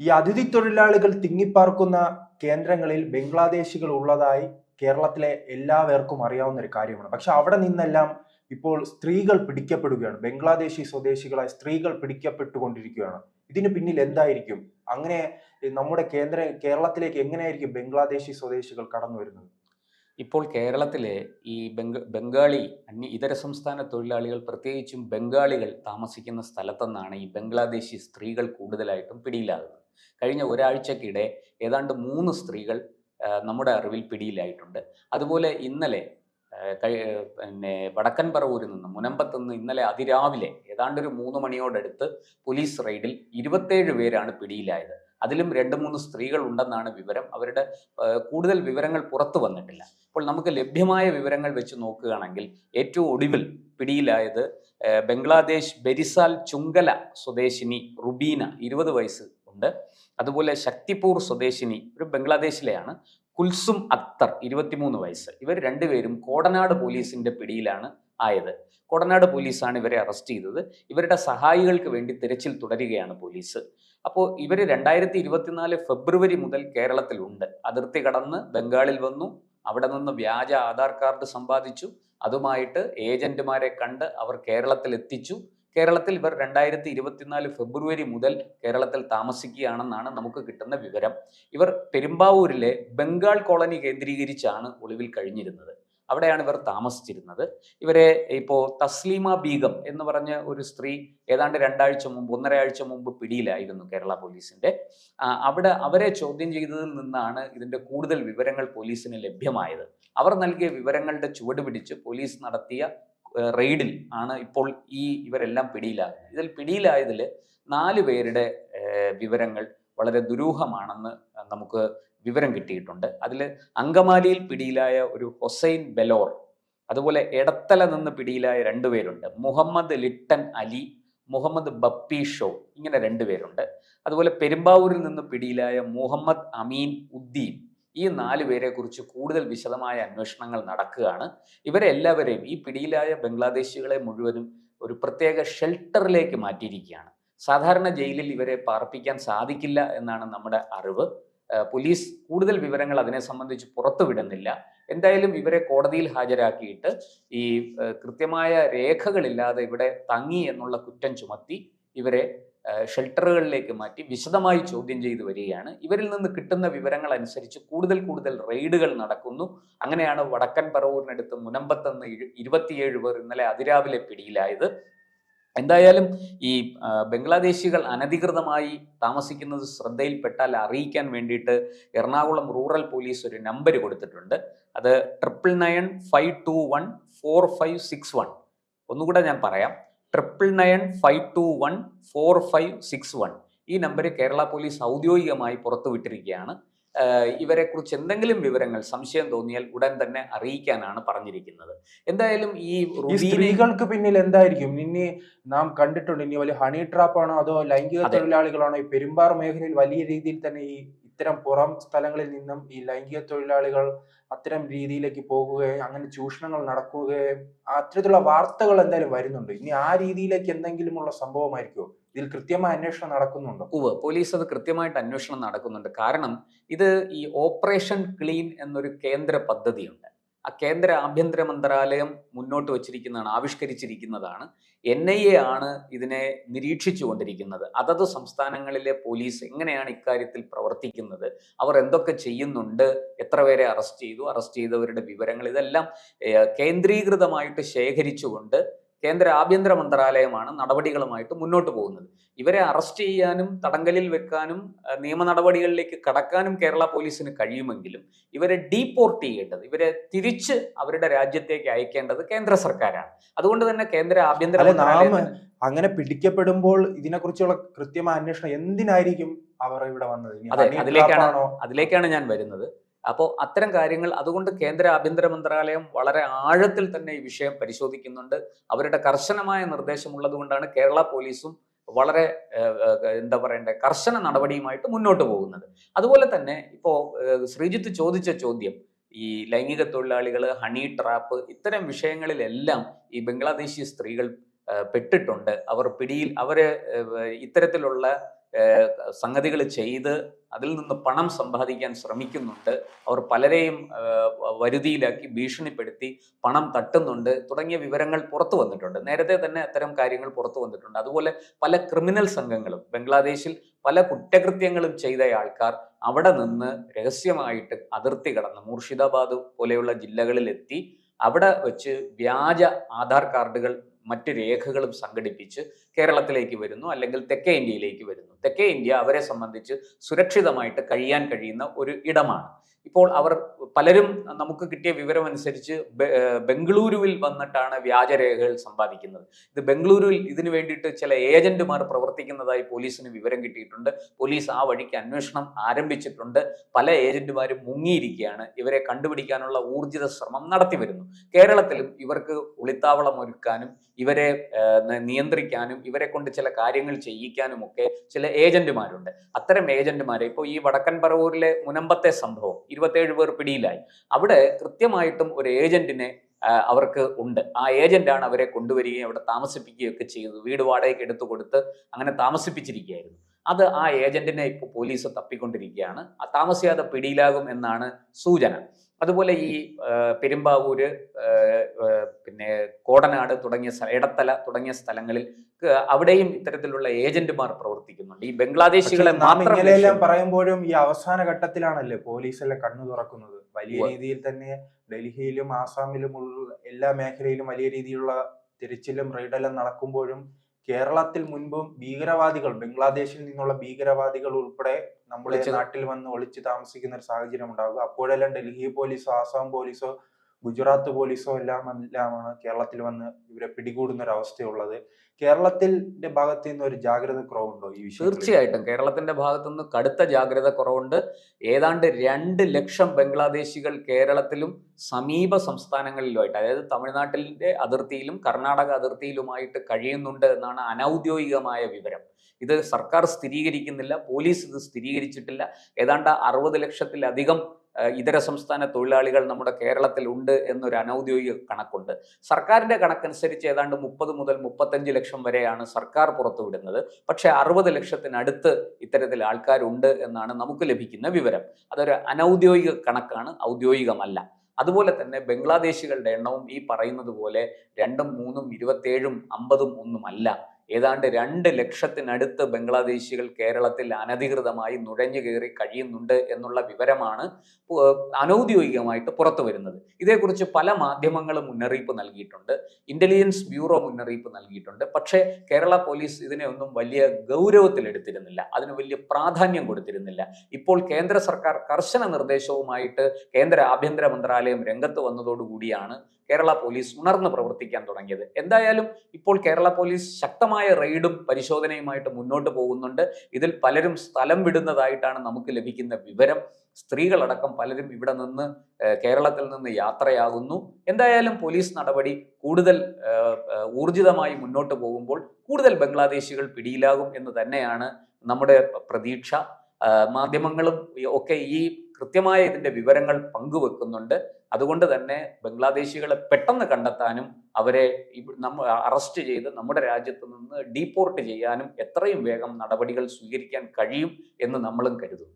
ഈ അതിഥി തൊഴിലാളികൾ തിങ്ങിപ്പാർക്കുന്ന കേന്ദ്രങ്ങളിൽ ബംഗ്ലാദേശികൾ ഉള്ളതായി കേരളത്തിലെ എല്ലാവർക്കും അറിയാവുന്ന ഒരു കാര്യമാണ്. പക്ഷെ അവിടെ നിന്നെല്ലാം ഇപ്പോൾ സ്ത്രീകൾ പിടിക്കപ്പെടുകയാണ്. ബംഗ്ലാദേശി സ്വദേശികളായ സ്ത്രീകൾ പിടിക്കപ്പെട്ടുകൊണ്ടിരിക്കുകയാണ്. ഇതിന് പിന്നിൽ എന്തായിരിക്കും? അങ്ങനെ നമ്മുടെ കേന്ദ്ര കേരളത്തിലേക്ക് എങ്ങനെയായിരിക്കും ബംഗ്ലാദേശി സ്വദേശികൾ കടന്നു വരുന്നത്? ഇപ്പോൾ കേരളത്തിലെ ഈ ബംഗ ബംഗാളി അന്യ ഇതര സംസ്ഥാന തൊഴിലാളികൾ പ്രത്യേകിച്ചും ബംഗാളികൾ താമസിക്കുന്ന സ്ഥലത്തെന്നാണ് ഈ ബംഗ്ലാദേശി സ്ത്രീകൾ കൂടുതലായിട്ടും പിടിയിലാകുന്നത്. കഴിഞ്ഞ ഒരാഴ്ചക്കിടെ ഏതാണ്ട് മൂന്ന് സ്ത്രീകൾ നമ്മുടെ അറിവിൽ പിടിയിലായിട്ടുണ്ട്. അതുപോലെ ഇന്നലെ പിന്നെ വടക്കൻ പറവൂരിൽ നിന്ന് മുനമ്പത്ത് നിന്ന് ഇന്നലെ അതിരാവിലെ ഏതാണ്ട് ഒരു മൂന്ന് മണിയോടടുത്ത് പോലീസ് റെയ്ഡിൽ ഇരുപത്തേഴ് പേരാണ് പിടിയിലായത്. അതിലും രണ്ട് മൂന്ന് സ്ത്രീകൾ ഉണ്ടെന്നാണ് വിവരം. അവരുടെ കൂടുതൽ വിവരങ്ങൾ പുറത്തു വന്നിട്ടില്ല. അപ്പോൾ നമുക്ക് ലഭ്യമായ വിവരങ്ങൾ വെച്ച് നോക്കുകയാണെങ്കിൽ ഏറ്റവും ഒടുവിൽ പിടിയിലായത് ബംഗ്ലാദേശ് ബെരിസാൽ ചുങ്കല സ്വദേശിനി റുബീന ഇരുപത് വയസ്സ് ഉണ്ട്. അതുപോലെ ശക്തിപൂർ സ്വദേശിനി ഒരു ബംഗ്ലാദേശിലെയാണ്. കുൽസും അക്തർ ഇരുപത്തിമൂന്ന് വയസ്സ്. ഇവർ രണ്ടുപേരും കോടനാട് പോലീസിന്റെ പിടിയിലാണ് ആയത്. കോടനാട് പോലീസാണ് ഇവരെ അറസ്റ്റ് ചെയ്തത്. ഇവരുടെ സഹായികൾക്ക് വേണ്ടി തിരച്ചിൽ തുടരുകയാണ് പോലീസ്. അപ്പോൾ ഇവർ രണ്ടായിരത്തി ഇരുപത്തിനാല് ഫെബ്രുവരി മുതൽ കേരളത്തിലുണ്ട്. അതിർത്തി കടന്ന് ബംഗാളിൽ വന്നു. അവിടെ നിന്ന് വ്യാജ ആധാർ കാർഡ് സമ്പാദിച്ചു. അതുമായിട്ട് ഏജന്റുമാരെ കണ്ട് അവർ കേരളത്തിൽ എത്തിച്ചു കേരളത്തിൽ ഇവർ രണ്ടായിരത്തി ഇരുപത്തിനാല് ഫെബ്രുവരി മുതൽ കേരളത്തിൽ താമസിക്കുകയാണെന്നാണ് നമുക്ക് കിട്ടുന്ന വിവരം. ഇവർ പെരുമ്പാവൂരിലെ ബംഗാൾ കോളനി കേന്ദ്രീകരിച്ചാണ് ഒളിവിൽ കഴിഞ്ഞിരുന്നത്. അവിടെയാണ് ഇവർ താമസിച്ചിരുന്നത്. ഇവരെ ഇപ്പോൾ തസ്ലീമ ബീഗം എന്ന് പറഞ്ഞ ഒരു സ്ത്രീ ഏതാണ്ട് രണ്ടാഴ്ച മുമ്പ് ഒന്നരയാഴ്ച മുമ്പ് പിടിയിലായിരുന്നു കേരള പോലീസിന്റെ. അവിടെ അവരെ ചോദ്യം ചെയ്തതിൽ നിന്നാണ് ഇതിന്റെ കൂടുതൽ വിവരങ്ങൾ പോലീസിന് ലഭ്യമായത്. അവർ നൽകിയ വിവരങ്ങളുടെ ചുവട് പിടിച്ച് പോലീസ് നടത്തിയ റെയ്ഡിൽ ആണ് ഇപ്പോൾ ഈ ഇവരെല്ലാം പിടിയിലാകുന്നത്. ഇതിൽ പിടിയിലായതിൽ നാല് പേരുടെ വിവരങ്ങൾ വളരെ ദുരൂഹമാണെന്ന് നമുക്ക് വിവരം കിട്ടിയിട്ടുണ്ട്. അതിൽ അങ്കമാലിയിൽ പിടിയിലായ ഒരു ഹൊസൈൻ ബെലോർ അതുപോലെ എടത്തല നിന്ന് പിടിയിലായ രണ്ടുപേരുണ്ട് മുഹമ്മദ് ലിട്ടൻ അലി മുഹമ്മദ് ബപ്പി ഷോ ഇങ്ങനെ രണ്ടുപേരുണ്ട് അതുപോലെ പെരുമ്പാവൂരിൽ നിന്ന് പിടിയിലായ മുഹമ്മദ് അമീൻ ഉദ്ദീൻ ഈ നാല് പേരെ കുറിച്ച് കൂടുതൽ വിശദമായ അന്വേഷണങ്ങൾ നടക്കുകയാണ്. ഇവരെ എല്ലാവരെയും ഈ പിടിയിലായ ബംഗ്ലാദേശികളെ മുഴുവനും ഒരു പ്രത്യേക ഷെൽട്ടറിലേക്ക് മാറ്റിയിരിക്കുകയാണ്. സാധാരണ ജയിലിൽ ഇവരെ പാർപ്പിക്കാൻ സാധിക്കില്ല എന്നാണ് നമ്മുടെ അറിവ്. പോലീസ് കൂടുതൽ വിവരങ്ങൾ അതിനെ സംബന്ധിച്ച് പുറത്തുവിടുന്നില്ല. എന്തായാലും ഇവരെ കോടതിയിൽ ഹാജരാക്കിയിട്ട് ഈ കൃത്യമായ രേഖകളില്ലാതെ ഇവിടെ തങ്ങി എന്നുള്ള കുറ്റം ചുമത്തി ഇവരെ ഷെൽട്ടറുകളിലേക്ക് മാറ്റി വിശദമായി ചോദ്യം ചെയ്തു വരികയാണ്. ഇവരിൽ നിന്ന് കിട്ടുന്ന വിവരങ്ങൾ അനുസരിച്ച് കൂടുതൽ കൂടുതൽ റെയ്ഡുകൾ നടക്കുന്നു. അങ്ങനെയാണ് വടക്കൻ പറവൂരിനടുത്ത് മുനമ്പത്തെന്ന് ഇരു- ഇരുപത്തിയേഴ് പേർ ഇന്നലെ അതിരാവിലെ പിടിയിലായത്. എന്തായാലും ഈ ബംഗ്ലാദേശികൾ അനധികൃതമായി താമസിക്കുന്നത് ശ്രദ്ധയിൽപ്പെട്ടാൽ അറിയിക്കാൻ വേണ്ടിയിട്ട് എറണാകുളം റൂറൽ പോലീസ് ഒരു നമ്പർ കൊടുത്തിട്ടുണ്ട്. അത് triple nine five two one four five six one ഒന്നുകൂടെ ഞാൻ പറയാം. Triple nine five two one four five six one ഈ നമ്പർ കേരള പോലീസ് ഔദ്യോഗികമായി പുറത്തുവിട്ടിരിക്കുകയാണ് ഇവരെക്കുറിച്ച് എന്തെങ്കിലും വിവരങ്ങൾ സംശയം തോന്നിയാൽ ഉടൻ തന്നെ അറിയിക്കാനാണ് പറഞ്ഞിരിക്കുന്നത്. എന്തായാലും ഈ സ്ത്രീകൾക്ക് പിന്നിൽ എന്തായിരിക്കും? ഇനി നാം കണ്ടിട്ടുണ്ട് ഇനി വലിയ ഹണി ട്രാപ്പ് ആണോ അതോ ലൈംഗിക. തൊഴിലാളികളാണോ? ഈ പെരുമ്പാറ മേഖലയിൽ വലിയ രീതിയിൽ തന്നെ ഈ ഇത്തരം പുറം സ്ഥലങ്ങളിൽ നിന്നും ഈ ലൈംഗിക തൊഴിലാളികൾ അത്തരം രീതിയിലേക്ക് പോകുകയും അങ്ങനെ ചൂഷണങ്ങൾ നടക്കുകയും അത്തരത്തിലുള്ള വാർത്തകൾ എന്തായാലും വരുന്നുണ്ട്. ഇനി ആ രീതിയിലേക്ക് എന്തെങ്കിലുമുള്ള സംഭവമായിരിക്കുമോ ഇതിൽ കൃത്യമായ അന്വേഷണം നടക്കുന്നുണ്ടോ? ഉവ് പോലീസ് അത് കൃത്യമായിട്ട് അന്വേഷണം നടക്കുന്നുണ്ട്. കാരണം ഇത് ഈ ഓപ്പറേഷൻ ക്ലീൻ എന്നൊരു കേന്ദ്ര പദ്ധതിയുണ്ട്. ആ കേന്ദ്ര ആഭ്യന്തര മന്ത്രാലയം മുന്നോട്ട് വച്ചിരിക്കുന്നതാണ് ആവിഷ്കരിച്ചിരിക്കുന്നതാണ്. എൻ ഐ എ ആണ് ഇതിനെ നിരീക്ഷിച്ചു കൊണ്ടിരിക്കുന്നത് അതത് സംസ്ഥാനങ്ങളിലെ പോലീസ് എങ്ങനെയാണ് ഇക്കാര്യത്തിൽ പ്രവർത്തിക്കുന്നത്? അവർ എന്തൊക്കെ ചെയ്യുന്നുണ്ട്? എത്ര പേരെ അറസ്റ്റ് ചെയ്തു? അറസ്റ്റ് ചെയ്തവരുടെ വിവരങ്ങൾ ഇതെല്ലാം കേന്ദ്രീകൃതമായിട്ട് ശേഖരിച്ചുകൊണ്ട് കേന്ദ്ര ആഭ്യന്തര മന്ത്രാലയമാണ് നടപടികളുമായിട്ട് മുന്നോട്ട് പോകുന്നത്. ഇവരെ അറസ്റ്റ് ചെയ്യാനും തടങ്കലിൽ വെക്കാനും നിയമ നടപടികളിലേക്ക് കടക്കാനും കേരള പോലീസിന് കഴിയുമെങ്കിലും ഇവരെ ഡീപ്പോർട്ട് ചെയ്യേണ്ടത് ഇവരെ തിരിച്ച് അവരുടെ രാജ്യത്തേക്ക് അയക്കേണ്ടത് കേന്ദ്ര സർക്കാരാണ്. അതുകൊണ്ട് തന്നെ കേന്ദ്ര ആഭ്യന്തര അങ്ങനെ പിടിക്കപ്പെടുമ്പോൾ ഇതിനെക്കുറിച്ചുള്ള കൃത്യമായ അന്വേഷണം എന്തിനായിരിക്കും അവർ ഇവിടെ വന്നത്? അതിലേക്കാണ് അതിലേക്കാണ് ഞാൻ വരുന്നത്. അപ്പോൾ അത്തരം കാര്യങ്ങൾ അതുകൊണ്ട് കേന്ദ്ര ആഭ്യന്തര മന്ത്രാലയം വളരെ ആഴത്തിൽ തന്നെ ഈ വിഷയം പരിശോധിക്കുന്നുണ്ട്. അവരുടെ കർശനമായ നിർദ്ദേശമുള്ളത് കൊണ്ടാണ് കേരള പോലീസും വളരെ എന്താ പറയണ്ടേ കർശന നടപടിയുമായിട്ട് മുന്നോട്ട് പോകുന്നത്. അതുപോലെ തന്നെ ഇപ്പോൾ ശ്രീജിത്ത് ചോദിച്ച ചോദ്യം ഈ ലൈംഗിക തൊഴിലാളികൾ ഹണി ട്രാപ്പ് ഇത്തരം വിഷയങ്ങളിലെല്ലാം ഈ ബംഗ്ലാദേശി സ്ത്രീകൾ പെട്ടിട്ടുണ്ട്. അവർ പിടിയിൽ അവർ ഇത്തരത്തിലുള്ള സംഗതികൾ ചെയ്ത് അതിൽ നിന്ന് പണം സമ്പാദിക്കാൻ ശ്രമിക്കുന്നുണ്ട്. അവർ പലരെയും വരുതിയിലാക്കി ഭീഷണിപ്പെടുത്തി പണം തട്ടുന്നുണ്ട് തുടങ്ങിയ വിവരങ്ങൾ പുറത്തു വന്നിട്ടുണ്ട്. നേരത്തെ തന്നെ അത്തരം കാര്യങ്ങൾ പുറത്തു വന്നിട്ടുണ്ട്. അതുപോലെ പല ക്രിമിനൽ സംഘങ്ങളും ബംഗ്ലാദേശിൽ പല കുറ്റകൃത്യങ്ങളും ചെയ്ത ആൾക്കാർ അവിടെ നിന്ന് രഹസ്യമായിട്ട് അതിർത്തി കടന്ന് മൂർഷിദാബാദ് പോലെയുള്ള ജില്ലകളിലെത്തി അവിടെ വെച്ച് വ്യാജ ആധാർ കാർഡുകൾ മറ്റ് രേഖകളും സംഘടിപ്പിച്ച് കേരളത്തിലേക്ക് വരുന്നു അല്ലെങ്കിൽ തെക്കേ ഇന്ത്യയിലേക്ക് വരുന്നു. തെക്കേ ഇന്ത്യ അവരെ സംബന്ധിച്ച് സുരക്ഷിതമായിട്ട് കഴിയാൻ കഴിയുന്ന ഒരു ഇടമാണ്. ഇപ്പോൾ അവർ പലരും നമുക്ക് കിട്ടിയ വിവരം അനുസരിച്ച് ബംഗളൂരുവിൽ വന്നിട്ടാണ് വ്യാജരേഖകൾ സമ്പാദിക്കുന്നത്. ഇത് ബംഗളൂരുവിൽ ഇതിനു വേണ്ടിയിട്ട് ചില ഏജന്റുമാർ പ്രവർത്തിക്കുന്നതായി പോലീസിന് വിവരം കിട്ടിയിട്ടുണ്ട്. പോലീസ് ആ വഴിക്ക് അന്വേഷണം ആരംഭിച്ചിട്ടുണ്ട്. പല ഏജന്റുമാരും മുങ്ങിയിരിക്കുകയാണ്. ഇവരെ കണ്ടുപിടിക്കാനുള്ള ഊർജിത ശ്രമം നടത്തി വരുന്നു. കേരളത്തിലും ഇവർക്ക് ഒളിത്താവളം ഒരുക്കാനും ഇവരെ നിയന്ത്രിക്കാനും ഇവരെ കൊണ്ട് ചില കാര്യങ്ങൾ ചെയ്യിക്കാനും ഒക്കെ ചില ഏജന്റുമാരുണ്ട്. അത്തരം ഏജന്റുമാരെ ഇപ്പോൾ ഈ വടക്കൻ പറവൂരിലെ മുനമ്പത്തെ സംഭവം ഇരുപത്തേഴ് പേർ പിടിയിലായി. അവിടെ കൃത്യമായിട്ടും ഒരു ഏജന്റിനെ അവർക്ക് ഉണ്ട്. ആ ഏജന്റാണ് അവരെ കൊണ്ടുവരികയും അവിടെ താമസിപ്പിക്കുകയും ഒക്കെ ചെയ്തത്. വീട് വാടകയ്ക്ക് എടുത്തു കൊടുത്ത് അങ്ങനെ താമസിപ്പിച്ചിരിക്കുകയായിരുന്നു. അത് ആ ഏജന്റിനെ ഇപ്പോൾ പോലീസ് തപ്പിക്കൊണ്ടിരിക്കുകയാണ്. താമസിയാതെ പിടിയിലാകും എന്നാണ് സൂചന. അതുപോലെ ഈ പെരുമ്പാവൂര് പിന്നെ കോടനാട് തുടങ്ങിയ ഇടത്തല തുടങ്ങിയ സ്ഥലങ്ങളിൽ അവിടെയും ഇത്തരത്തിലുള്ള ഏജന്റുമാർ പ്രവർത്തിക്കുന്നുണ്ട്. ഈ ബംഗ്ലാദേശികളെ മാത്രം ഇങ്ങനെയെല്ലാം പറയുമ്പോഴും ഈ അവസാന ഘട്ടത്തിലാണല്ലേ പോലീസ് എല്ലാം കണ്ണു തുറക്കുന്നത്? വലിയ രീതിയിൽ തന്നെ ഡൽഹിയിലും ആസാമിലും ഉള്ള എല്ലാ മേഖലയിലും വലിയ രീതിയിലുള്ള തിരച്ചിലും റെയ്ഡെല്ലാം നടക്കുമ്പോഴും കേരളത്തിൽ മുൻപും ഭീകരവാദികൾ ബംഗ്ലാദേശിൽ നിന്നുള്ള ഭീകരവാദികൾ ഉൾപ്പെടെ നമ്മുടെ നാട്ടിൽ വന്ന് ഒളിച്ചു താമസിക്കുന്ന ഒരു സാഹചര്യം ഉണ്ടാകുക അപ്പോഴെല്ലാം ഡൽഹി പോലീസോ ആസാം പോലീസോ ഗുജറാത്ത് പോലീസോ എല്ലാം എല്ലാമാണ് കേരളത്തിൽ വന്ന് ഇവരെ പിടികൂടുന്ന ഒരു അവസ്ഥയുള്ളത് കേരളത്തിന്റെ ഭാഗത്ത് നിന്ന് ഒരു ജാഗ്രത കുറവുണ്ടോ ഈ വിഷയം തീർച്ചയായിട്ടും. കേരളത്തിന്റെ ഭാഗത്തു നിന്ന് കടുത്ത ജാഗ്രത കുറവുണ്ട്. ഏതാണ്ട് രണ്ട് ലക്ഷം ബംഗ്ലാദേശികൾ കേരളത്തിലും സമീപ സംസ്ഥാനങ്ങളിലുമായിട്ട് അതായത് തമിഴ്നാട്ടിലെ അതിർത്തിയിലും കർണാടക അതിർത്തിയിലുമായിട്ട് കഴിയുന്നുണ്ട് എന്നാണ് അനൗദ്യോഗികമായ വിവരം. ഇത് സർക്കാർ സ്ഥിരീകരിക്കുന്നില്ല പോലീസ് ഇത് സ്ഥിരീകരിച്ചിട്ടില്ല. ഏതാണ്ട് അറുപത് ലക്ഷത്തിലധികം ഇതര സംസ്ഥാന തൊഴിലാളികൾ നമ്മുടെ കേരളത്തിൽ ഉണ്ട് എന്നൊരു അനൗദ്യോഗിക കണക്കുണ്ട്. സർക്കാരിന്റെ കണക്കനുസരിച്ച് ഏതാണ്ട് മുപ്പത് മുതൽ മുപ്പത്തഞ്ച് ലക്ഷം വരെയാണ് സർക്കാർ പുറത്തുവിടുന്നത്. പക്ഷേ അറുപത് ലക്ഷത്തിനടുത്ത് ഇത്തരത്തിൽ ആൾക്കാരുണ്ട് എന്നാണ് നമുക്ക് ലഭിക്കുന്ന വിവരം. അതൊരു അനൗദ്യോഗിക കണക്കാണ് ഔദ്യോഗികമല്ല. അതുപോലെ തന്നെ ബംഗ്ലാദേശികളുടെ എണ്ണവും ഈ പറയുന്നത് പോലെ രണ്ടും മൂന്നും ഇരുപത്തേഴും അമ്പതും ഒന്നുമല്ല ഏതാണ്ട് രണ്ട് ലക്ഷത്തിനടുത്ത് ബംഗ്ലാദേശികൾ കേരളത്തിൽ അനധികൃതമായി നുഴഞ്ഞു കയറി കഴിയുന്നുണ്ട് എന്നുള്ള വിവരമാണ് അനൗദ്യോഗികമായിട്ട് പുറത്തു വരുന്നത്. ഇതേക്കുറിച്ച് പല മാധ്യമങ്ങളും മുന്നറിയിപ്പ് നൽകിയിട്ടുണ്ട്. ഇന്റലിജൻസ് ബ്യൂറോ മുന്നറിയിപ്പ് നൽകിയിട്ടുണ്ട്. പക്ഷേ കേരള പോലീസ് ഇതിനെ ഒന്നും വലിയ ഗൗരവത്തിലെടുത്തിരുന്നില്ല അതിന് വലിയ പ്രാധാന്യം കൊടുത്തിരുന്നില്ല. ഇപ്പോൾ കേന്ദ്ര സർക്കാർ കർശന നിർദ്ദേശവുമായിട്ട് കേന്ദ്ര ആഭ്യന്തര മന്ത്രാലയം രംഗത്ത് വന്നതോടുകൂടിയാണ് കേരള പോലീസ് ഉണർന്ന് പ്രവർത്തിക്കാൻ തുടങ്ങിയത്. എന്തായാലും ഇപ്പോൾ കേരള പോലീസ് ശക്തമായ റെയ്ഡും പരിശോധനയുമായിട്ട് മുന്നോട്ട് പോകുന്നുണ്ട്. ഇതിൽ പലരും സ്ഥലം വിടുന്നതായിട്ടാണ് നമുക്ക് ലഭിക്കുന്ന വിവരം. സ്ത്രീകളടക്കം പലരും ഇവിടെ നിന്ന് കേരളത്തിൽ നിന്ന് യാത്രയാകുന്നു. എന്തായാലും പോലീസ് നടപടി കൂടുതൽ ഊർജിതമായി മുന്നോട്ട് പോകുമ്പോൾ കൂടുതൽ ബംഗ്ലാദേശികൾ പിടിയിലാകും എന്ന് തന്നെയാണ് നമ്മുടെ പ്രതീക്ഷ. മാധ്യമങ്ങളും ഒക്കെ ഈ കൃത്യമായ ഇതിന്റെ വിവരങ്ങൾ പങ്കുവെക്കുന്നുണ്ട്. അതുകൊണ്ട് തന്നെ ബംഗ്ലാദേശികളെ പെട്ടെന്ന് കണ്ടെത്താനും അവരെ നമ്മ അറസ്റ്റ് ചെയ്ത് നമ്മുടെ രാജ്യത്ത് നിന്ന് ഡീപ്പോർട്ട് ചെയ്യാനും എത്രയും വേഗം നടപടികൾ സ്വീകരിക്കാൻ കഴിയും എന്ന് നമ്മളും കരുതുന്നു.